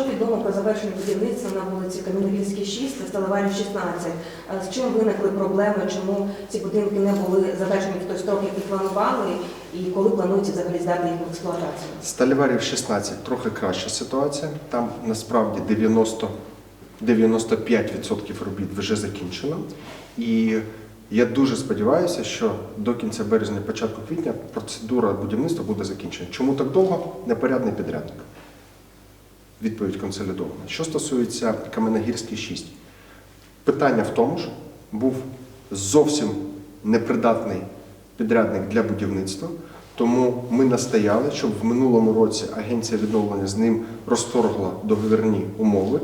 що відомо про завершення будівництва на вулиці Кам'яногільській 6 та Сталеварів 16? Е, З чим виникли проблеми? Чому ці будинки не були завершені в той строк, який планували? І коли планується взагалі здати їх в експлуатацію? Сталіварів 16 трохи краща ситуація. Там насправді 90, 95% робіт вже закінчено. І я дуже сподіваюся, що до кінця березня, початку квітня процедура будівництва буде закінчена. Чому так довго? Непорядний підрядник. Відповідь консолідована. Що стосується Каменогірський 6, питання в тому ж, був зовсім непридатний підрядник для будівництва. Тому ми настояли, щоб в минулому році агенція відновлення з ним розторгла договірні умови,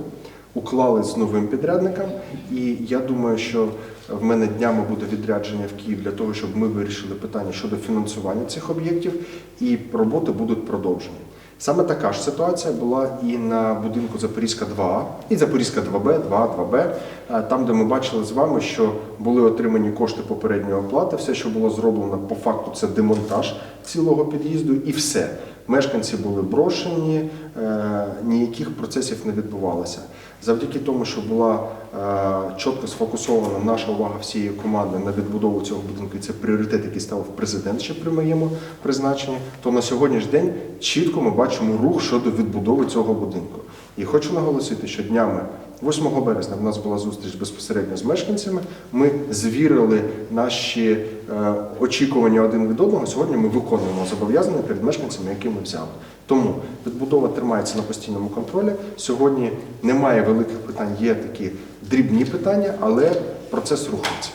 уклали з новим підрядником. І я думаю, що в мене днями буде відрядження в Київ для того, щоб ми вирішили питання щодо фінансування цих об'єктів, і роботи будуть продовжені. Саме така ж ситуація була і на будинку Запорізька 2А, і Запорізька 2Б, 2А, 2Б, е, там, де ми бачили з вами, що були отримані кошти попередньої оплати, все, що було зроблено по факту, це демонтаж цілого під'їзду, і все. Мешканці були брошені, е, ніяких процесів не відбувалося. Завдяки тому, що була е, чітко сфокусована наша увага всієї команди на відбудову цього будинку, і це пріоритет, який ставив президент ще при моєму призначенні, то на сьогоднішній день чітко ми бачимо рух щодо відбудови цього будинку. І хочу наголосити, що днями 8 березня в нас була зустріч безпосередньо з мешканцями. Ми звірили наші е, очікування один від одного. Сьогодні ми виконуємо зобов'язання перед мешканцями, які ми взяли. Тому відбудова тримається на постійному контролі. Сьогодні немає великих питань, є такі дрібні питання, але процес рухається.